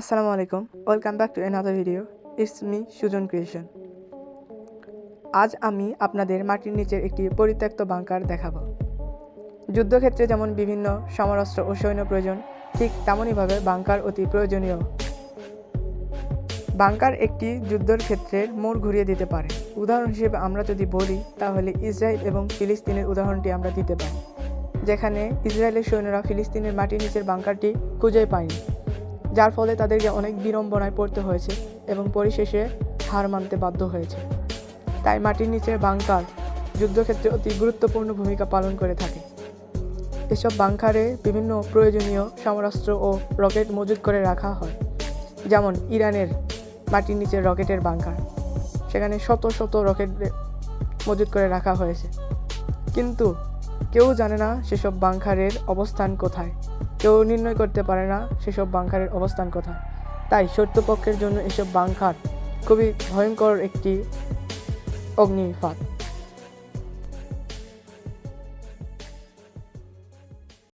আসসালামু আলাইকুম। Welcome back to another video it's me Sujon creation আজ আমি আপনাদের মাটির নিচের একটি পরিত্যক্ত বাংকার দেখাবো। যুদ্ধক্ষেত্রে যেমন বিভিন্ন সমরাস্ত্র ও সৈন্য প্রয়োজন, ঠিক তেমনইভাবে বাংকার অতি প্রয়োজনীয়। বাংকার একটি যুদ্ধের ক্ষেত্রে মোড় ঘুরিয়ে দিতে পারে। উদাহরণ হিসেবে আমরা যদি বলি, তাহলে ইসরায়েল এবং ফিলিস্তিনের উদাহরণটি আমরা দিতে পারি, যেখানে ইসরায়েলের সৈন্যরা ফিলিস্তিনের মাটির নিচের বাংকারটি খুঁজে পায়নি। যার ফলে তাদেরকে অনেক বিড়ম্বনায় পড়তে হয়েছে এবং পরিশেষে হার মানতে বাধ্য হয়েছে। তাই মাটির নিচের বাংকার যুদ্ধক্ষেত্রে অতি গুরুত্বপূর্ণ ভূমিকা পালন করে থাকে। এসব বাংকারে বিভিন্ন প্রয়োজনীয় সমরাস্ত্র ও রকেট মজুত করে রাখা হয়, যেমন ইরানের মাটির নিচের রকেটের বাংকার। সেখানে শত শত রকেট মজুত করে রাখা হয়েছে। কিন্তু কেউ জানে না সেসব বাংখারের অবস্থান কোথায়। কেউ নির্ণয় করতে পারে না সেসব বাংখারের অবস্থান কোথায়। তাই শত্রুপক্ষের জন্য এসব বাংখার খুবই ভয়ঙ্কর একটি অগ্নিফাত।